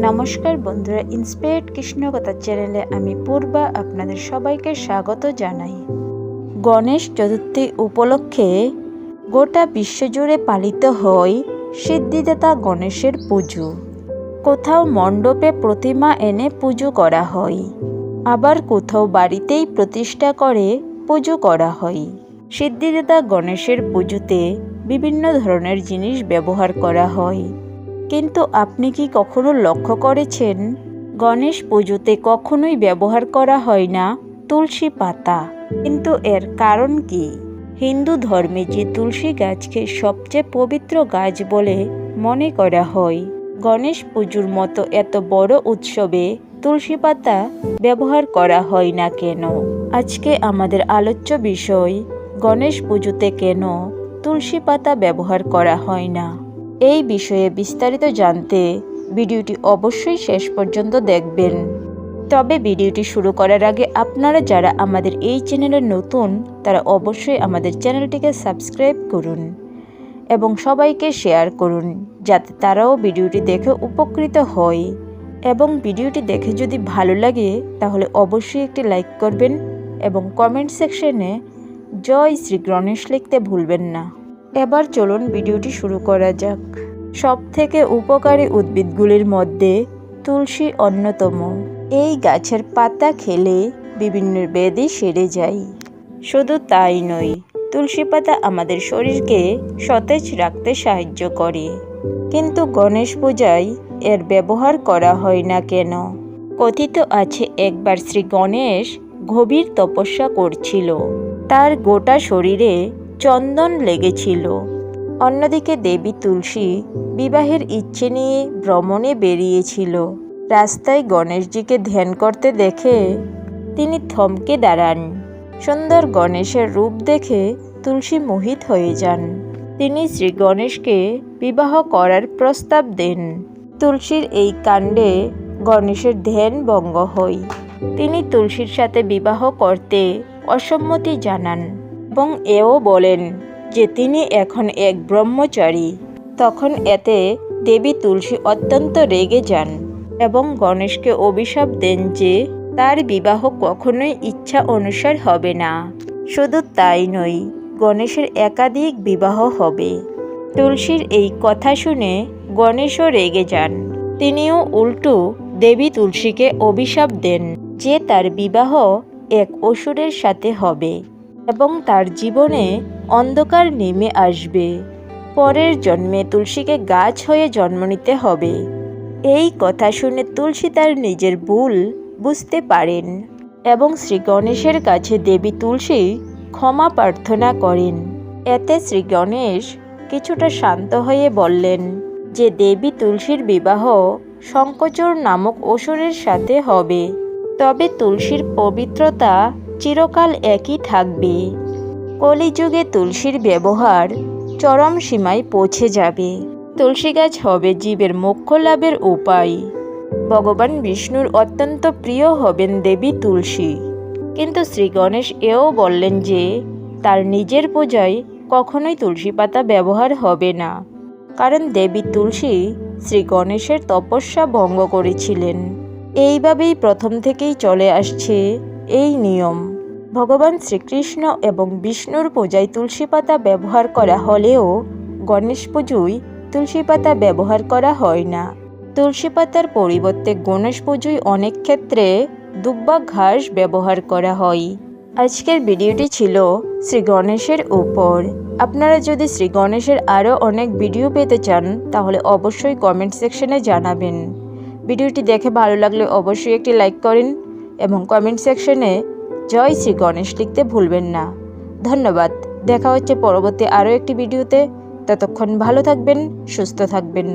নমস্কার বন্ধুরা ইন্সপায়ার্ড কৃষ্ণকথা চ্যানেলে আমি পূর্বা আপনাদের সবাইকে স্বাগত জানাই। গণেশ চতুর্থী উপলক্ষে গোটা বিশ্বজুড়ে পালিত হয় সিদ্ধিদাতা গণেশের পুজো। কোথাও মণ্ডপে প্রতিমা এনে পুজো করা হয় আবার কোথাও বাড়িতেই প্রতিষ্ঠা করে পুজো করা হয় সিদ্ধিদাতা গণেশের পুজোতে বিভিন্ন ধরনের জিনিস ব্যবহার করা হয় কিন্তু আপনি কি কখনো লক্ষ্য করেছেন? গণেশ পুজোতে কখনোই ব্যবহার করা হয় না তুলসী পাতা। কিন্তু এর কারণ কি? হিন্দু ধর্মে যে তুলসী গাছকে সবচেয়ে পবিত্র গাছ বলে মনে করা হয়। গণেশ পুজোর মতো এত বড় উৎসবে তুলসী পাতা ব্যবহার করা হয় না কেন? আজকে আমাদের আলোচ্য বিষয়, গণেশ পুজোতে কেন তুলসী পাতা ব্যবহার করা হয় না? এই বিষয়ে বিস্তারিত জানতে ভিডিওটি অবশ্যই শেষ পর্যন্ত দেখবেন। তবে ভিডিওটি শুরু করার আগে আপনারা যারা আমাদের এই চ্যানেলে নতুন, তারা অবশ্যই আমাদের চ্যানেলটিকে সাবস্ক্রাইব করুন এবং সবাইকে শেয়ার করুন, যাতে তারাও ভিডিওটি দেখে উপকৃত হয়। এবং ভিডিওটি দেখে যদি ভালো লাগে, তাহলে অবশ্যই একটি লাইক করবেন এবং কমেন্ট সেকশনে জয় শ্রী গণেশ লিখতে ভুলবেন না। এবার চলুন ভিডিওটি শুরু করা যাক। সব থেকে উপকারী উদ্ভিদগুলির মধ্যে তুলসী অন্যতম। এই গাছের পাতা খেলে বিভিন্ন ব্যাধি সেরে যায়। শুধু তাই নয়, তুলসী পাতা আমাদের শরীরকে সতেজ রাখতে সাহায্য করে। কিন্তু গণেশ পূজায় এর ব্যবহার করা হয় না কেন? কথিত আছে, একবার শ্রী গণেশ গভীর তপস্যা করছিল। তার গোটা শরীরে চন্দন লেগেছিল। অন্যদিকে দেবী তুলসী বিবাহের ইচ্ছে নিয়ে ভ্রমণে বেরিয়েছিল। রাস্তায় গণেশজিকে ধ্যান করতে দেখে তিনি থমকে দাঁড়ান। সুন্দর গণেশের রূপ দেখে তুলসী মোহিত হয়ে যান। তিনি শ্রী গণেশকে বিবাহ করার প্রস্তাব দেন। তুলসীর এই কাণ্ডে গণেশের ধ্যান ভঙ্গ হয়। তিনি তুলসীর সাথে বিবাহ করতে অসম্মতি জানান। এবং এও বলেন যে তিনি এখন এক ব্রহ্মচারী। তখন এতে দেবী তুলসী অত্যন্ত রেগে যান এবং গণেশকে অভিশাপ দেন যে তার বিবাহ কখনোই ইচ্ছা অনুসার হবে না। শুধু তাই নয়, গণেশের একাধিক বিবাহ হবে। তুলসীর এই কথা শুনে গণেশও রেগে যান। তিনিও উল্টো দেবী তুলসীকে অভিশাপ দেন যে তার বিবাহ এক অসুরের সাথে হবে। এবং তার জীবনে অন্ধকার নেমে আসবে। পরের জন্মে তুলসীকে গাছ হয়ে জন্ম নিতে হবে। এই কথা শুনে তুলসী তার নিজের ভুল বুঝতে পারেন এবং শ্রী গণেশের কাছে দেবী তুলসী ক্ষমা প্রার্থনা করেন। এতে শ্রী গণেশ কিছুটা শান্ত হয়ে বললেন যে দেবী তুলসীর বিবাহ শঙ্কচূড় নামক অসুরের সাথে হবে। তবে তুলসীর পবিত্রতা চিরকাল একই থাকবে। কলিযুগে তুলসীর ব্যবহার চরম সীমায় পৌঁছে যাবে। তুলসী গাছ হবে জীবের মোক্ষ লাভের উপায়। ভগবান বিষ্ণুর অত্যন্ত প্রিয় হবেন দেবী তুলসী। কিন্তু শ্রী গণেশ এও বললেন যে, তার নিজের পূজায় কখনোই তুলসী পাতা ব্যবহার হবে না। কারণ দেবী তুলসী শ্রী গণেশের তপস্যা ভঙ্গ করেছিলেন। এইভাবেই প্রথম থেকেই চলে আসছে এই নিয়ম। ভগবান শ্রীকৃষ্ণ এবং বিষ্ণুর পূজায় তুলসী পাতা ব্যবহার করা হলেও গণেশ পুজোয় তুলসী পাতা ব্যবহার করা হয় না। তুলসী পাতার পরিবর্তে গণেশ পুজোয় অনেক ক্ষেত্রে দুব্বা ঘাস ব্যবহার করা হয়। আজকের ভিডিওটি ছিল শ্রী গণেশের উপর। আপনারা যদি শ্রী গণেশের আরও অনেক ভিডিও পেতে চান, তাহলে অবশ্যই কমেন্ট সেকশনে জানাবেন। ভিডিওটি দেখে ভালো লাগলে অবশ্যই একটি লাইক করেন এবং কমেন্ট সেকশনে জয় শ্রী গণেশ লিখতে ভুলবেন না। ধন্যবাদ। দেখা হচ্ছে পরবর্তী আরও একটি ভিডিওতে। ততক্ষণ ভালো থাকবেন, সুস্থ থাকবেন।